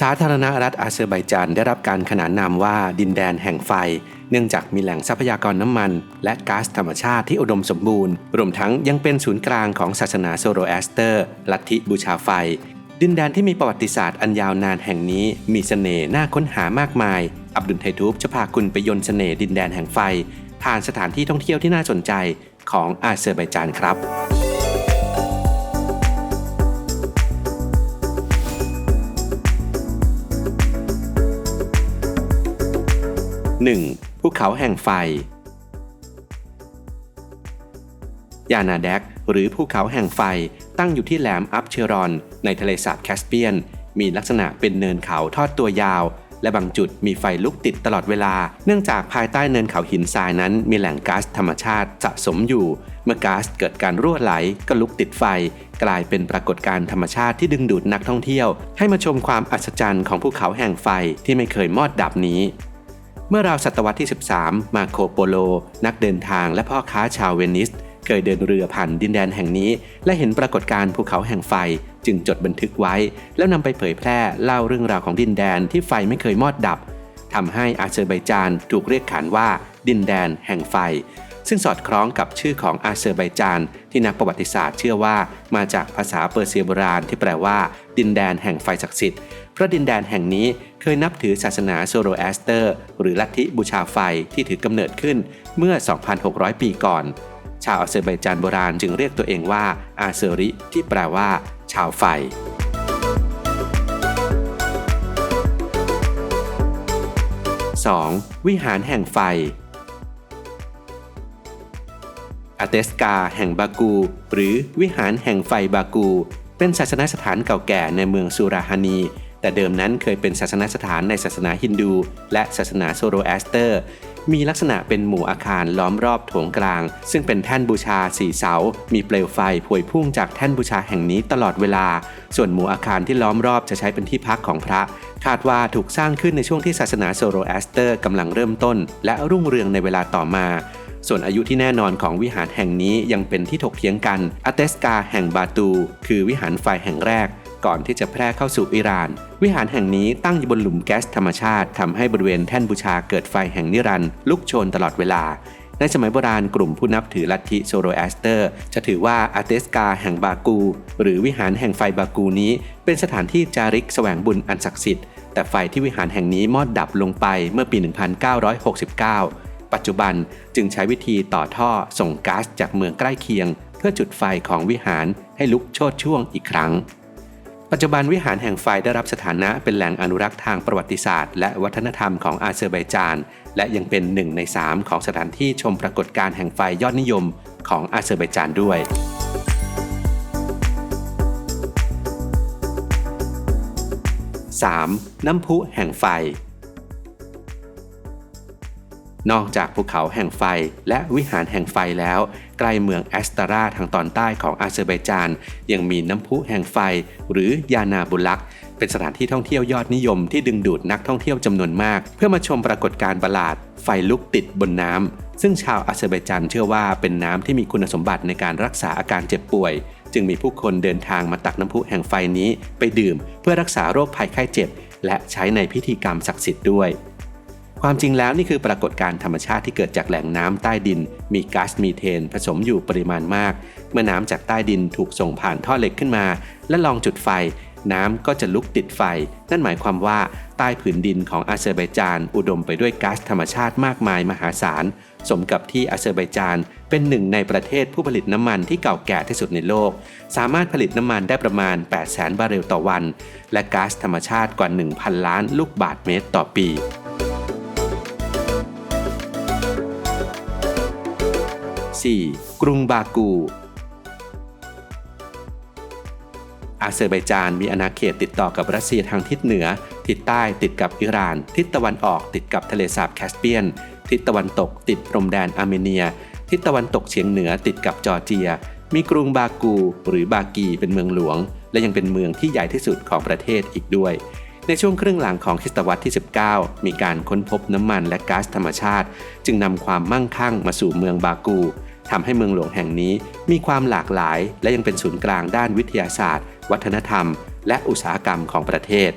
สาธารณรัฐอาเซอร์ไบจานได้รับการขนานนามว่าดินแดนแห่งไฟ เนื่องจากมีแหล่งทรัพยากรน้ำมัน และก๊าซธรรมชาติที่อุดมสมบูรณ์ รวมทั้งยังเป็นศูนย์กลางของศาสนาโซโรแอสเตอร์ ลัทธิบูชาไฟ ดินแดนที่มีประวัติศาสตร์อันยาวนานแห่งนี้ มีเสน่ห์น่าค้นหามากมาย อับดุลไททูบจะพาคุณไปยนต์เสน่ห์ดินแดนแห่งไฟ ผ่านสถานที่ท่องเที่ยวที่น่าสนใจของอาเซอร์ไบจานครับ 1. ภูเขาแห่งไฟ ยานาแดกหรือภูเขาแห่งไฟตั้งอยู่ที่แหลมอัพเชรอน ในทะเลสาบแคสเปียน มีลักษณะเป็นเนินเขาทอดตัวยาว และบางจุดมีไฟลุกติดตลอดเวลา เนื่องจากภายใต้เนินเขาหินทรายนั้น มีแหล่งก๊าซธรรมชาติสะสมอยู่ เมื่อก๊าซเกิดการรั่วไหลก็ลุกติดไฟ กลายเป็นปรากฏการณ์ธรรมชาติที่ดึงดูดนักท่องเที่ยว ให้มาชมความอัศจรรย์ของภูเขาแห่งไฟที่ไม่เคยมอดดับนี้ เมื่อราวศตวรรษที่ 13 มาโคโปโล นักเดินทางและพ่อค้าชาวเวนิส เคยเดินเรือผ่านดินแดนแห่งนี้ และเห็นปรากฏการณ์ภูเขาแห่งไฟ จึงจดบันทึกไว้ แล้วนำไปเผยแพร่เล่าเรื่องราวของดินแดนที่ไฟไม่เคยมอดดับทำให้อาเซอร์ไบจานถูกเรียกขานว่าดินแดนแห่งไฟ ซึ่งสอดคล้องกับชื่อของอาเซอร์ไบจาน ที่นักประวัติศาสตร์เชื่อว่ามาจากภาษาเปอร์เซียโบราณที่แปลว่า ดินแดนแห่งไฟศักดิ์สิทธิ์เพราะดินแดนแห่งนี้เคยนับถือศาสนาโซโรแอสเตอร์ หรือลัทธิบูชาไฟที่ถือกำเนิดขึ้นเมื่อ 2,600 ปีก่อน ชาวอาเซอร์ไบจานโบราณจึงเรียกตัวเองว่าอาเซอริ ที่แปลว่า ชาวไฟ 2. วิหารแห่งไฟ อาเตสกาแห่งบากู หรือวิหารแห่งไฟบากู เป็นศาสนสถานเก่าแก่ในเมืองสุราฮานี แต่เดิมนั้นเคยเป็นศาสนสถานในศาสนาฮินดู และศาสนาโซโรแอสเตอร์ มีลักษณะเป็นหมู่อาคารล้อมรอบโถงกลาง ซึ่งเป็นแท่นบูชาสี่เสา มีเปลวไฟพวยพุ่งจากแท่นบูชาแห่งนี้ตลอดเวลา ส่วนหมู่อาคารที่ล้อมรอบจะใช้เป็นที่พักของพระคาดว่าถูกสร้างขึ้นในช่วงที่ศาสนาโซโรแอสเตอร์กำลังเริ่มต้น และรุ่งเรืองในเวลาต่อมา ส่วนอายุที่แน่นอนของวิหารแห่งนี้ยังเป็นที่ถกเถียงกันอเตสกาแห่งบาตู คือวิหารไฟแห่งแรก ก่อนที่จะแพร่เข้าสู่อิหร่าน วิหารแห่งนี้ตั้งอยู่บนหลุมแก๊สธรรมชาติทำให้บริเวณแท่นบูชาเกิดไฟแห่งนิรันดร์ลุกโชนตลอดเวลาในสมัยโบราณกลุ่มผู้นับถือลัทธิโซโรแอสเตอร์ จะถือว่าอาเตสกาแห่งบากู หรือวิหารแห่งไฟบากูนี้ เป็นสถานที่จาริกแสวงบุญอันศักดิ์สิทธิ์แต่ไฟที่วิหารแห่งนี้มอดดับลงไปเมื่อปี 1969 ปัจจุบันจึงใช้วิธีต่อท่อส่งก๊าซจากเมืองใกล้เคียง เพื่อจุดไฟของวิหารให้ลุกโชนช่วงอีกครั้ง ปัจจุบันวิหารแห่งไฟได้รับสถานะเป็นแหล่งอนุรักษ์ทางประวัติศาสตร์ และวัฒนธรรมของอาเซอร์ไบจาน และยังเป็นหนึ่งใน3ของสถานที่ชมปรากฏการณ์แห่งไฟยอดนิยมของอาเซอร์ไบจานด้วย 3. น้ำพุแห่งไฟ นอกจากภูเขาแห่งไฟและวิหารแห่งไฟแล้ว ใกล้เมืองแอสตาราทางตอนใต้ของอาเซอร์ไบจาน ยังมีน้ำพุแห่งไฟ หรือยานาบุลัก เป็นสถานที่ท่องเที่ยวยอดนิยมที่ดึงดูดนักท่องเที่ยวจำนวนมาก เพื่อมาชมปรากฏการณ์ประหลาด ไฟลุกติดบนน้ำซึ่งชาวอาเซอร์ไบจานเชื่อว่าเป็นน้ำที่มีคุณสมบัติในการรักษาอาการเจ็บป่วย จึงมีผู้คนเดินทางมาตักน้ำพุแห่งไฟนี้ไปดื่ม เพื่อรักษาโรคภัยไข้เจ็บ และใช้ในพิธีกรรมศักดิ์สิทธิ์ด้วย ความจริงแล้วนี่คือปรากฏการณ์ธรรมชาติที่เกิดจากแหล่งน้ำใต้ดิน มีก๊าซมีเทน ผสมอยู่ปริมาณมาก เมื่อน้ำจากใต้ดินถูกส่งผ่านท่อเหล็กขึ้นมา และลองจุดไฟ น้ำก็จะลุกติดไฟ นั่นหมายความว่าใต้ผืนดินของอาเซอร์ไบจาน อุดมไปด้วยก๊าซธรรมชาติมากมายมหาศาล สมกับที่อาเซอร์ไบจานเป็นหนึ่งในประเทศผู้ผลิตน้ำมันที่เก่าแก่ที่สุดในโลก สามารถผลิตน้ำมันได้ประมาณ 800,000 บาร์เรลต่อวัน และก๊าซธรรมชาติกว่า 1,000 ล้านลูกบาศก์เมตรต่อปี 4. กรุงบากู อาเซอร์ไบจานมีอาณาเขตติดต่อกับรัสเซียทางทิศเหนือ ทิศใต้ติดกับอิหร่าน ทิศตะวันออกติดกับทะเลสาบแคสเปียน ทิศตะวันตกติดพรมแดนอาร์เมเนีย ทิศตะวันตกเฉียงเหนือติดกับจอร์เจีย มีกรุงบากู หรือบากีเป็นเมืองหลวง และยังเป็นเมืองที่ใหญ่ที่สุดของประเทศอีกด้วยในช่วงครึ่งหลังของคริสตวรรษที่ 19 มีการค้นพบน้ำมันและก๊าซธรรมชาติ จึงนำความมั่งคั่งมาสู่เมืองบากู ทำให้เมืองหลวงแห่งนี้มีความหลากหลาย และยังเป็นศูนย์กลางด้านวิทยาศาสตร์ วัฒนธรรม และอุตสาหกรรมของประเทศ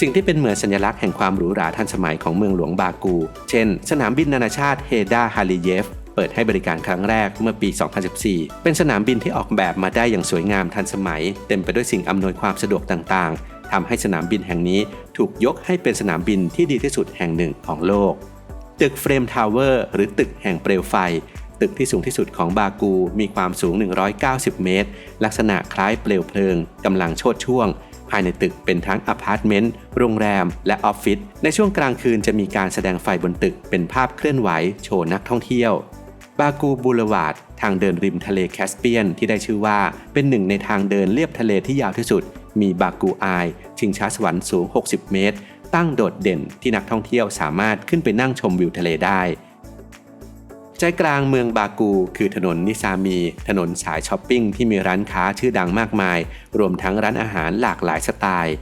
สิ่งที่เป็นเหมือนสัญลักษณ์แห่งความหรูหราทันสมัยของเมืองหลวงบากู เช่น สนามบินนานาชาติเฮดาฮาลิเยฟเปิดให้บริการครั้งแรกเมื่อปี 2014 เป็นสนามบินที่ออกแบบมาได้อย่างสวยงามทันสมัย เต็มไปด้วยสิ่งอำนวยความสะดวกต่างๆทำให้สนามบินแห่งนี้ถูกยกให้เป็นสนามบินที่ดีที่สุดแห่งหนึ่งของโลก ตึกเฟรมทาวเวอร์หรือตึกแห่งเปลวไฟ ตึกที่สูงที่สุดของบากูมีความสูง 190 เมตร ลักษณะคล้ายเปลวเพลิงกำลังโชดช่วง ภายในตึกเป็นทั้งอพาร์ตเมนต์ โรงแรม และออฟฟิศ ในช่วงกลางคืนจะมีการแสดงไฟบนตึกเป็นภาพเคลื่อนไหวโชว์นักท่องเที่ยว บากูบูลวาดทางเดินริมทะเลแคสเปียนที่ได้ชื่อว่าเป็นหนึ่งในทางเดินเลียบทะเลที่ยาวที่สุด มีบากูอาย ชิงช้าสวรรค์สูง 60 เมตร ตั้งโดดเด่นที่นักท่องเที่ยวสามารถขึ้นไปนั่งชมวิวทะเลได้ ใจกลางเมืองบากูคือถนนนิซามี ถนนสายช้อปปิ้งที่มีร้านค้าชื่อดังมากมาย รวมทั้งร้านอาหารหลากหลายสไตล์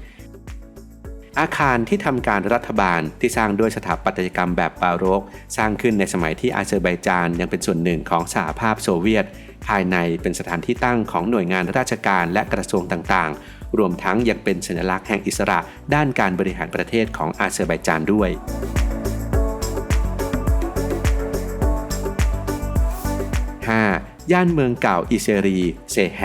อาคารที่ทำการรัฐบาลที่สร้างด้วยสถาปัตยกรรมแบบบาโรก สร้างขึ้นในสมัยที่อาเซอร์ไบจานยังเป็นส่วนหนึ่งของสหภาพโซเวียต ภายในเป็นสถานที่ตั้งของหน่วยงานราชการและกระทรวงต่างๆ รวมทั้งยังเป็นสัญลักษณ์แห่งอิสระด้านการบริหารประเทศของอาเซอร์ไบจานด้วยย่านเมืองเก่าอิเซรีเซแฮ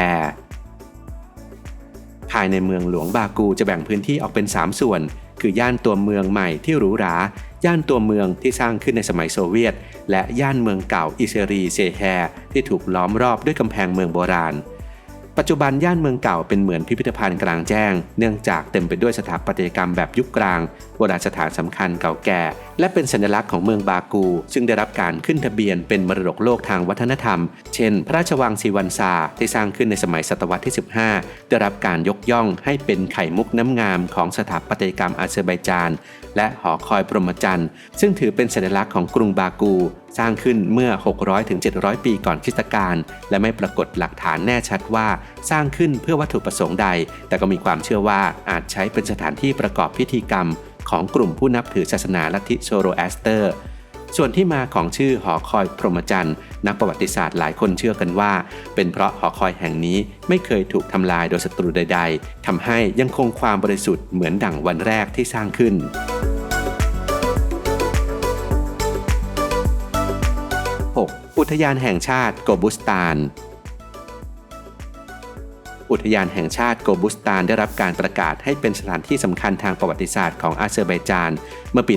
ภายในเมืองหลวงบากูจะแบ่งพื้นที่ออกเป็น 3 ส่วน คือย่านตัวเมืองใหม่ที่หรูหรา ย่านตัวเมืองที่สร้างขึ้นในสมัยโซเวียต และย่านเมืองเก่าอิเซรีเซแฮที่ถูกล้อมรอบด้วยกำแพงเมืองโบราณ ปัจจุบันย่านเมืองเก่าเป็นเหมือนพิพิธภัณฑ์กลางแจ้ง เนื่องจากเต็มไปด้วยสถาปัตยกรรมแบบยุคกลางโบราณสถานสำคัญเก่าแก่ และเป็นสัญลักษณ์ของเมืองบากู ซึ่งได้รับการขึ้นทะเบียนเป็นมรดกโลกทางวัฒนธรรม เช่น พระราชวังซีวันซาที่สร้างขึ้นในสมัยศตวรรษที่ 15 ได้รับการยกย่องให้เป็นไข่มุกน้ำงามของสถาปัตยกรรมอาเซอร์ไบจาน และหอคอยพรหมจันทร์ ซึ่งถือเป็นสัญลักษณ์ของกรุงบากู สร้างขึ้นเมื่อ 600-700 ปีก่อนคริสตกาลและไม่ปรากฏหลักฐานแน่ชัดว่าสร้างขึ้นเพื่อวัตถุประสงค์ใด แต่ก็มีความเชื่อว่าอาจใช้เป็นสถานที่ประกอบพิธีกรรม ของกลุ่มผู้นับถือศาสนาลัทธิโซโรแอสเตอร์ ส่วนที่มาของชื่อหอคอยพรหมจันทร์นักประวัติศาสตร์หลายคนเชื่อกันว่า เป็นเพราะหอคอยแห่งนี้ไม่เคยถูกทำลายโดยศัตรูใด ๆทำให้ยังคงความบริสุทธิ์เหมือนดั่งวันแรกที่สร้างขึ้นอุทยานแห่งชาติโกบุสตาน อุทยานแห่งชาติโกบุสตานได้รับการประกาศให้เป็นสถานที่สำคัญทางประวัติศาสตร์ของอาเซอร์ไบจาน เมื่อปี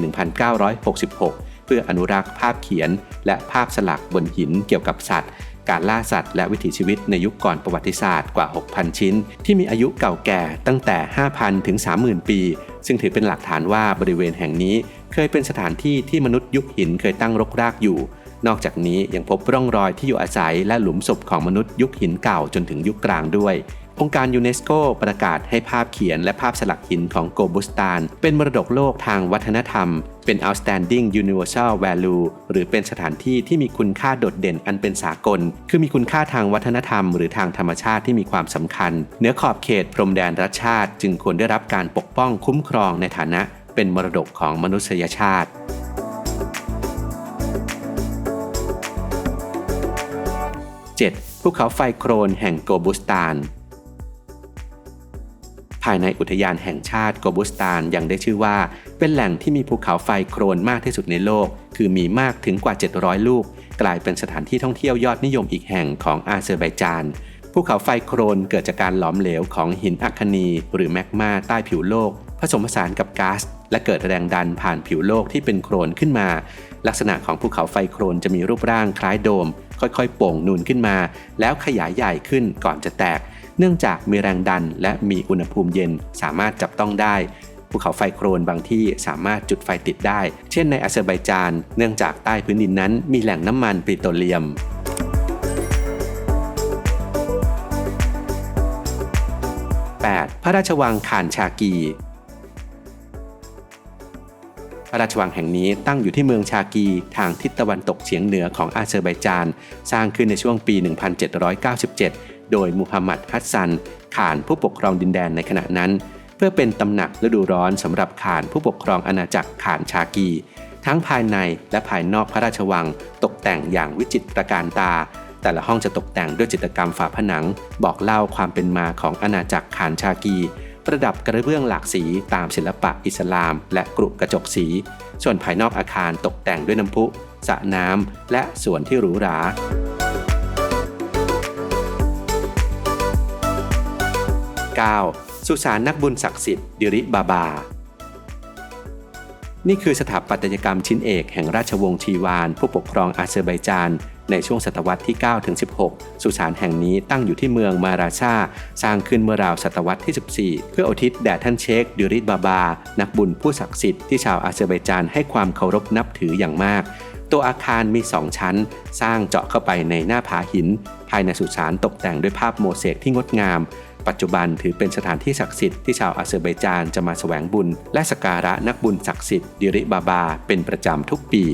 1966 เพื่ออนุรักษ์ภาพเขียน และภาพสลักบนหินเกี่ยวกับสัตว์ การล่าสัตว์และวิถีชีวิตในยุคก่อนประวัติศาสตร์กว่า 6,000 ชิ้น ที่มีอายุเก่าแก่ตั้งแต่ 5,000 ถึง 30,000 ปี ซึ่งถือเป็นหลักฐานว่าบริเวณแห่งนี้ เคยเป็นสถานที่ที่มนุษย์ยุคหินเคยตั้งรกรากอยู่ นอกจากนี้ยังพบร่องรอยที่อยู่อาศัยและหลุมศพของมนุษย์ยุคหินเก่าจนถึงยุคกลางด้วย องค์การยูเนสโกประกาศให้ภาพเขียนและภาพสลักหินของโกบุสตาน เป็นมรดกโลกทางวัฒนธรรม เป็น outstanding universal value หรือเป็นสถานที่ที่มีคุณค่าโดดเด่นอันเป็นสากล คือมีคุณค่าทางวัฒนธรรม หรือทางธรรมชาติที่มีความสำคัญเหนือขอบเขตพรมแดนรัฐชาติ จึงควรได้รับการปกป้องคุ้มครองในฐานะ เป็นมรดกของมนุษยชาติ 7. ภูเขาไฟโครนแห่งโกบุสตาน ภายในอุทยานแห่งชาติโกบุสตานยังได้ชื่อว่า เป็นแหล่งที่มีภูเขาไฟโครนมากที่สุดในโลก คือมีมากถึงกว่า 700 ลูก กลายเป็นสถานที่ท่องเที่ยวยอดนิยมอีกแห่งของอาเซอร์ไบจานภูเขาไฟโครนเกิดจากการหลอมเหลวของหินอัคคนี หรือแมกมาใต้ผิวโลก ผสมผสานกับก๊าซและเกิดแรงดันผ่านผิวโลกที่เป็นโครนขึ้นมา ลักษณะของภูเขาไฟโครนจะมีรูปร่างคล้ายโดม ค่อยๆ โป่งนูนขึ้นมา แล้วขยายใหญ่ขึ้นก่อนจะแตก เนื่องจากมีแรงดันและมีอุณหภูมิเย็นสามารถจับต้องได้ภูเขาไฟโครนบางที่สามารถจุดไฟติดได้ เช่นในอาเซอร์ไบจาน เนื่องจากใต้พื้นดินนั้นมีแหล่งน้ำมันปิโตรเลียม 8. พระราชวังคานชากี พระราชวังแห่งนี้ตั้งอยู่ที่เมืองชากีทางทิศตะวันตกเฉียงเหนือของอาเซอร์ไบจาน สร้างขึ้นในช่วงปี 1797 โดยมูฮัมหมัดฮัสซันข่านผู้ปกครองดินแดนในขณะนั้น เพื่อเป็นตำหนักฤดูร้อนสำหรับข่านผู้ปกครองอาณาจักรข่านชากี ทั้งภายในและภายนอกพระราชวังตกแต่งอย่างวิจิตรการตา แต่ละห้องจะตกแต่งด้วยจิตรกรรมฝาผนัง บอกเล่าความเป็นมาของอาณาจักรข่านชากี ประดับกระเบื้องหลากสีตามศิลปะอิสลาม และกรุกระจกสี ส่วนภายนอกอาคารตกแต่งด้วยน้ำพุสระน้ำและสวนที่หรูหรา 9. สุสานนักบุญศักดิ์สิทธิ์ดิริบาบา นี่คือสถาปัตยกรรมชิ้นเอกแห่งราชวงศ์ชีวาน ผู้ปกครองอาเซอร์ไบจาน ในช่วงศตวรรษที่ 9 ถึง 16 สุสานแห่งนี้ตั้งอยู่ที่เมืองมาราชา สร้างขึ้นเมื่อราวศตวรรษที่ 14 เพื่ออุทิศแด่ท่านเชคดิริบาบา นักบุญผู้ศักดิ์สิทธิ์ที่ชาวอาเซอร์ไบจานให้ความเคารพนับถืออย่างมาก ตัวอาคารมี 2 ชั้น สร้างเจาะเข้าไปในหน้าผาหิน ภายในสุสานตกแต่งด้วยภาพโมเสกที่งดงามปัจจุบันถือเป็นสถานที่ศักดิ์สิทธิ์ที่ชาวอาเซอร์ไบจานจะมาแสวงบุญ และสกการะนักบุญศักดิ์สิทธิ์ดิริบาบา เป็นประจำทุกปี